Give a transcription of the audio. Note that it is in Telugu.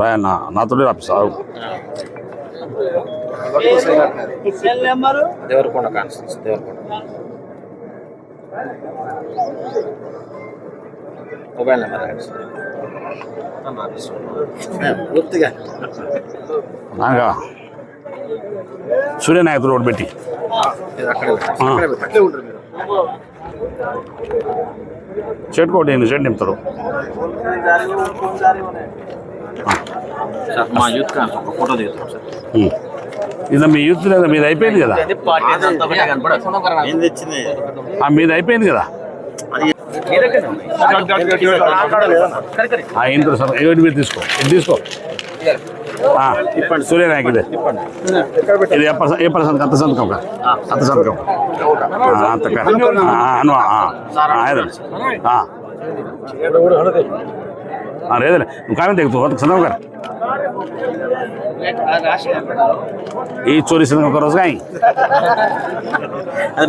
రాయన్న నాతో రాపిస్తావు Devarakonda constituency Devarakonda. Mobile number పూర్తిగా. నాగా. సూర్యనాయక్ రోడ్ పెట్టి. ఇది అక్కడే ఉంటారు మీరు చెట్టు కోటి చెట్టు నింపుతారు సార్ మా యూత్ ఒక ఫోటో దిగుతాం సార్. ఇది మీ యూత్ లేదా మీది అయిపోయింది కదా మీది అయిపోయింది కదా ఆ ఇంటర్ సార్ ఏడు మీరు తీసుకో ఇది తీసుకో ఆ, సూర్యనాయక్ ఇదే. ఇది ఏ పర్సెంట్ ఏ పర్సెంట్ అంత సంతకం అంత సంతకం. ఆ, అంత కా- ఆ, అను ఆ, ఆ, ఏదండి. ఆ. ఆ, లేదండి నువ్వు కామెంట్ తెగుతావు అంత సంతకం కదా. ఈ చోరీ సంతకం ఒక రోజు కానీ అది